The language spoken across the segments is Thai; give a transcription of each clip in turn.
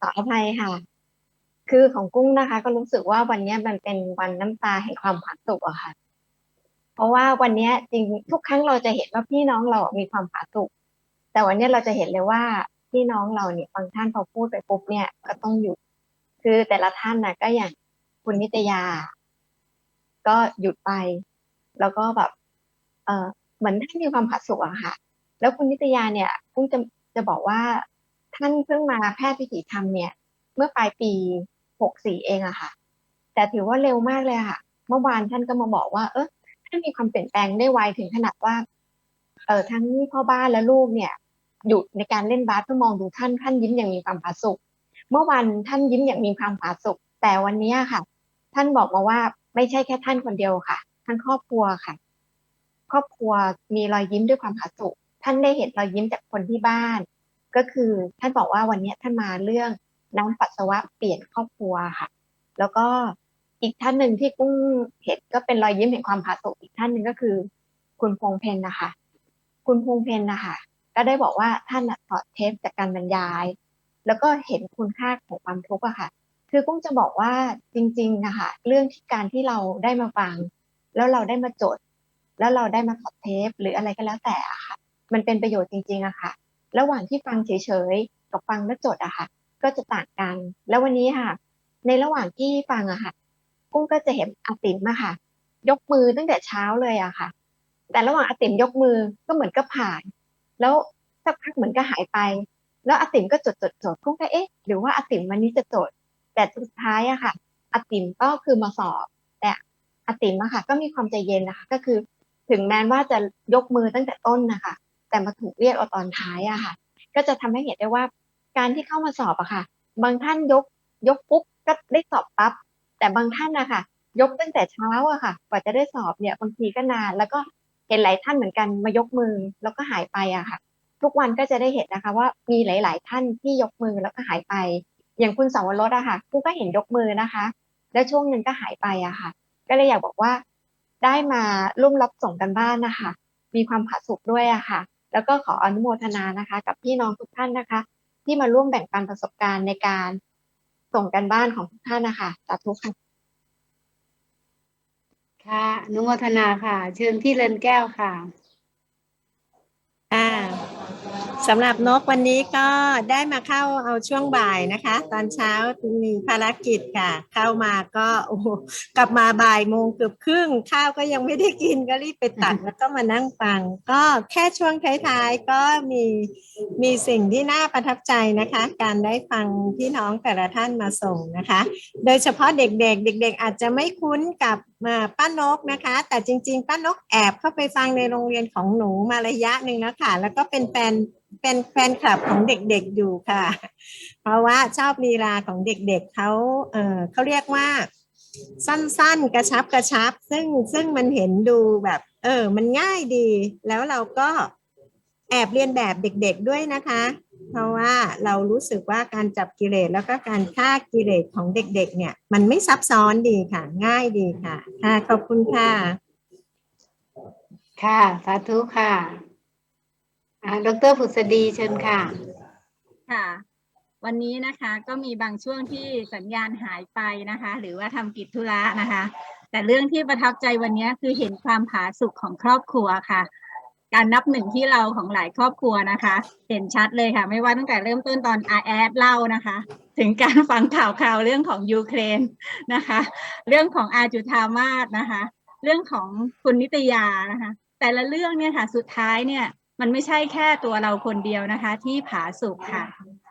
ขออภัยค่ะ คือของกุ้งนะคะ ก็รู้สึกว่าวันนี้มันเป็นวันน้ำตาแห่งความผาสุกอะค่ะ เพราะว่าวันนี้จริงทุกครั้งเราจะเห็นว่าพี่น้องเรามีความผาสุกแต่วันนี้เราจะเห็นเลยว่าพี่น้องเราเนี่ยบางท่านพอพูดไปปุ๊บเนี่ยก็ต้องหยุด คือแต่ละท่านนะก็อย่างคุณนิตยา ก็หยุดไป แล้วก็แบบ เออเหมือนท่านมีความผาสุกอะค่ะ แล้วคุณนิตยาเนี่ยกุ้งจะจะบอกว่า ท่านเพิ่งมาแพทย์วิถีธรรมเนี่ย เมื่อปลายปีหกสี่เองอะค่ะ แต่ถือว่าเร็วมากเลยอะค่ะ เมื่อวานท่านก็มาบอกว่า เออท่านมีความเปลี่ยนแปลงได้ไวถึงขนาดว่า เออทั้งพ่อบ้านและลูกเนี่ยหยุดในการเล่นบาสเพื่อมองดูท่านท่านยิ้มอย่างมีความผาสุกเมื่อวันท่านยิ้มอย่างมีความผาสุกแต่วันนี้ค่ะ ท่านบอกมาว่าไม่ใช่แค่ท่านคนเดียวค่ะ ทั้งครอบครัวค่ะ ครอบครัวมีรอยยิ้มด้วยความผาสุกท่านได้เห็นรอยยิ้มจากคนที่บ้าน ก็คือท่านบอกว่าวันนี้ท่านมาเรื่องน้ำปัสสาวะเปลี่ยนครอบครัวค่ะ แล้วก็อีกท่านหนึ่งที่กุ้งเห็นก็เป็นรอยยิ้มแห่งความผาสุกอีกท่านหนึ่งก็คือ คุณพงเพนนะคะ คุณพงเพนนะคะก็ได้บอกว่าท่านถอดเทปจากการบรรยาย แล้วก็เห็นคุณค่าของความทุกข์อะค่ะ คือกุ้งจะบอกว่าจริงๆนะคะเรื่องที่การที่เราได้มาฟัง แล้วเราได้มาจด แล้วเราได้มาถอดเทปหรืออะไรก็แล้วแต่อะค่ะ มันเป็นประโยชน์จริงๆอะค่ะ ระหว่างที่ฟังเฉยๆกับฟังแล้วจดอะค่ะ ก็จะต่างกัน แล้ววันนี้ค่ะ ในระหว่างที่ฟังอะค่ะ กุ้งก็จะเห็นอาติมอะค่ะ ยกมือตั้งแต่เช้าเลยอะค่ะ แต่ระหว่างอาติมยกมือก็เหมือนก็ผ่าน แล้วสักพักเหมือนก็หายไป แล้วอาติมก็จดจดจดกุ้งก็เอ๊ะหรือว่าอาติมวันนี้จะจด แต่สุดท้ายอะค่ะอาติมก็คือมาสอบ แต่อาติมอะค่ะ ก็มีความใจเย็นนะคะ ก็คือถึงแม้ว่าจะยกมือตั้งแต่ต้นนะคะ แต่มาถูกเรียกเอาตอนท้ายอะค่ะ ก็จะทำให้เห็นได้ว่าการที่เข้ามาสอบอะค่ะ บางท่านยกยกปุ๊บก็ได้สอบปั๊บแต่บางท่านนะคะยกตั้งแต่เช้าอะค่ะ กว่าจะได้สอบเนี่ยบางทีก็นาน แล้วก็เห็นหลายท่านเหมือนกันมายกมือแล้วก็หายไปอะค่ะ ทุกวันก็จะได้เห็นนะคะ ว่ามีหลาย ๆ ท่านที่ยกมือแล้วก็หายไป อย่างคุณสาวรสอะค่ะกูก็เห็นยกมือนะคะ แล้วช่วงหนึ่งก็หายไปอะค่ะ ก็เลยอยากบอกว่าได้มาร่วมรับส่งกันบ้านนะคะ มีความผาสุกด้วยอะค่ะ แล้วก็ขออนุโมทนานะคะ กับพี่น้องทุกท่านนะคะ ที่มาร่วมแบ่งปันประสบการณ์ในการส่งกันบ้านของทุกท่านนะคะสาธุค่ะค่ะอนุโมทนาค่ะ เชิญที่เรือนแก้วค่ะ อ่า สำหรับนกวันนี้ก็ได้มาเข้าเอาช่วงบ่ายนะคะ ตอนเช้ามีภารกิจค่ะ เข้ามาก็โอ้โหกลับมาบ่ายโมงเกือบครึ่ง ข้าวก็ยังไม่ได้กินก็รีบไปตัดแล้วก็มานั่งฟัง ก็แค่ช่วงท้ายๆก็มีมีสิ่งที่น่าประทับใจนะคะ การได้ฟังพี่น้องแต่ละท่านมาส่งนะคะ โดยเฉพาะเด็กๆ เด็ก ๆ อาจจะไม่คุ้นกับ มาป้านกนะคะ แต่จริง ๆ ป้านกแอบเข้าไปฟังในโรงเรียนของหนูมาระยะหนึ่งแล้วค่ะ แล้วก็เป็นแฟนเป็นแฟนคลับของเด็กๆอยู่ค่ะ เพราะว่าชอบลีลาของเด็กๆเขาเออเขาเรียกว่า สั้นๆ กระชับกระชับ ซึ่งซึ่งมันเห็นดูแบบ เออ มันง่ายดี แล้วเราก็แอบเรียนแบบเด็กๆด้วยนะคะ เพราะว่าเรารู้สึกว่าการจับกิเลสแล้วก็การฆ่ากิเลสของเด็กๆ เนี่ย มันไม่ซับซ้อนดีค่ะ ง่ายดีค่ะ ค่ะ ขอบคุณค่ะ ค่ะ สาธุค่ะอ่าดรผุษดีเชิญค่ะ ค่ะ วันนี้นะคะก็มีบางช่วงที่สัญญาณหายไปนะคะ หรือว่าทำกิจธุระนะคะ แต่เรื่องที่ประทับใจวันนี้คือเห็นความผาสุกของครอบครัวค่ะ การนับหนึ่งที่เราของหลายครอบครัวนะคะ เห็นชัดเลยค่ะ ไม่ว่าตั้งแต่เริ่มต้นตอนอาแอดเล่านะคะ ถึงการฟังข่าวข่าวเรื่องของยูเครนนะคะ เรื่องของอาจุธามาศนะคะ เรื่องของคุณนิตยานะคะ แต่ละเรื่องเนี่ยค่ะสุดท้ายเนี่ยมันไม่ใช่แค่ตัวเราคนเดียวนะคะ ที่ผาสุกค่ะ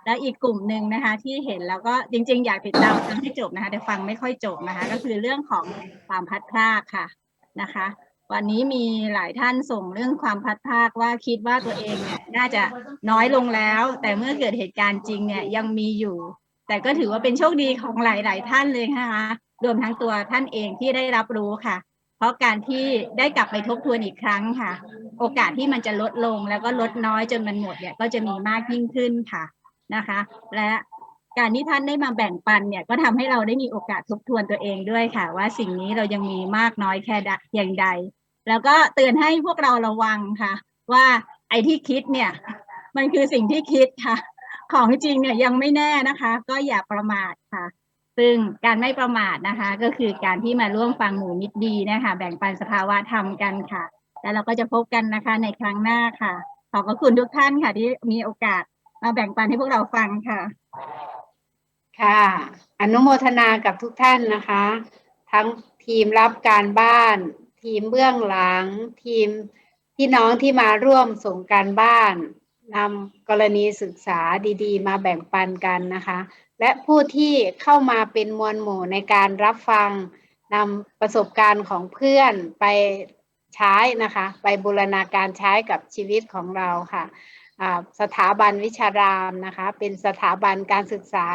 แล้วอีกกลุ่มหนึ่งนะคะ ที่เห็นแล้วก็จริง ๆ อยากติดตามฟังให้จบนะคะ แต่ฟังไม่ค่อยจบนะคะ ก็คือเรื่องของความพัดพลากค่ะนะคะ วันนี้มีหลายท่านส่งเรื่องความพัดพลากว่าคิดว่าตัวเองเนี่ยน่าจะน้อยลงแล้ว แต่เมื่อเกิดเหตุการณ์จริงเนี่ยยังมีอยู่ แต่ก็ถือว่าเป็นโชคดีของหลาย ๆ ท่านเลยนะคะรวมทั้งตัวท่านเองที่ได้รับรู้ค่ะ เพราะการที่ได้กลับไปทบทวนอีกครั้งค่ะ โอกาสที่มันจะลดลงแล้วก็ลดน้อยจนมันหมดเนี่ยก็จะมีมากยิ่งขึ้นค่ะนะคะ และการที่ท่านได้มาแบ่งปันเนี่ยก็ทำให้เราได้มีโอกาสทบทวนตัวเองด้วยค่ะ ว่าสิ่งนี้เรายังมีมากน้อยแค่ใดอย่างใด แล้วก็เตือนให้พวกเราระวังค่ะ ว่าไอ้ที่คิดเนี่ย มันคือสิ่งที่คิดค่ะ ของจริงเนี่ยยังไม่แน่นะคะ ก็อย่าประมาทค่ะ ซึ่งการไม่ประมาทนะคะ ก็คือการที่มาร่วมฟังหมู่มิตรดีนะคะ แบ่งปันสภาวะธรรมกันค่ะ แล้วเราก็จะพบกันนะคะในครั้งหน้าค่ะ ขอบพระคุณทุกท่านค่ะ ที่มีโอกาสมาแบ่งปันให้พวกเราฟังค่ะ ค่ะ อนุโมทนากับทุกท่านนะคะ ทั้งทีมรับการบ้าน ทีมเบื้องหลัง ทีมพี่น้องที่มาร่วมส่งการบ้านนำกรณีศึกษาดีๆ มาแบ่งปันกันนะคะ และผู้ที่เข้ามาเป็นมวลหมู่ในการรับฟังนำประสบการณ์ของเพื่อนไปใช้นะคะ ไปบูรณาการใช้กับชีวิตของเราค่ะสถาบันวิชารามนะคะ เป็นสถาบันการศึกษา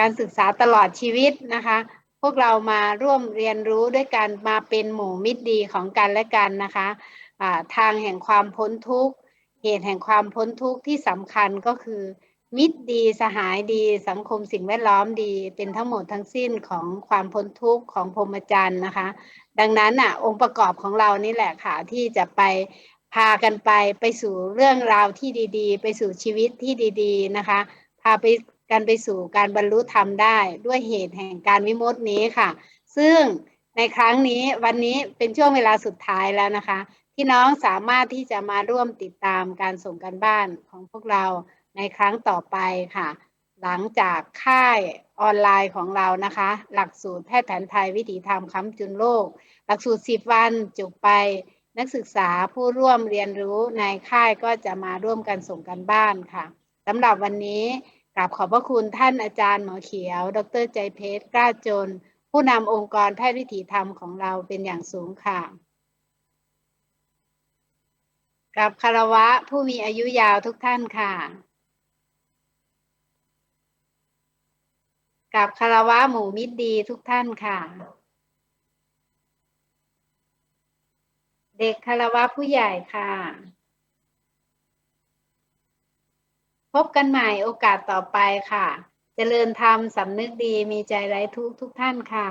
การศึกษาตลอดชีวิตนะคะ พวกเรามาร่วมเรียนรู้ด้วยกันมาเป็นหมู่มิตรดีของกันและกันนะคะอ่าทางแห่งความพ้นทุกข์ เหตุแห่งความพ้นทุกข์ที่สำคัญก็คือ มิตรดีสหายดี สังคมสิ่งแวดล้อมดี เป็นทั้งหมดทั้งสิ้นของความพ้นทุกข์ของพรหมจรรย์นะคะ ดังนั้นอะองค์ประกอบของเรานี่แหละค่ะที่จะไปพากันไปไปสู่เรื่องราวที่ดีๆ ไปสู่ชีวิตที่ดี ๆนะคะ พาไป กันไปสู่การบรรลุธรรมได้ด้วยเหตุแห่งการวิมุตตินี้ค่ะ ซึ่งในครั้งนี้วันนี้เป็นช่วงเวลาสุดท้ายแล้วนะคะ ที่น้องสามารถที่จะมาร่วมติดตามการส่งกันบ้านของพวกเราในครั้งต่อไปค่ะ หลังจากค่ายออนไลน์ของเรานะคะ หลักสูตรแพทย์แผนไทยวิถีธรรมค้ำจุนโลก หลักสูตร 10 วันจบไปนักศึกษาผู้ร่วมเรียนรู้ในค่ายก็จะมาร่วมกันส่งกันบ้านค่ะสำหรับวันนี้ กราบขอบพระคุณท่านอาจารย์หมอเขียว ดรใจเพชรกล้าจน ผู้นำองค์กรแพทย์วิถีธรรมของเราเป็นอย่างสูงค่ะกับคารวะผู้มีอายุยาวทุกท่านค่ะกับคารวะหมู่มิตรดีทุกท่านค่ะ เด็กคารวะผู้ใหญ่ค่ะ พบกันใหม่โอกาสต่อไปค่ะ เจริญธรรมสำนึกดีมีใจไร้ทุกทุกท่านค่ะ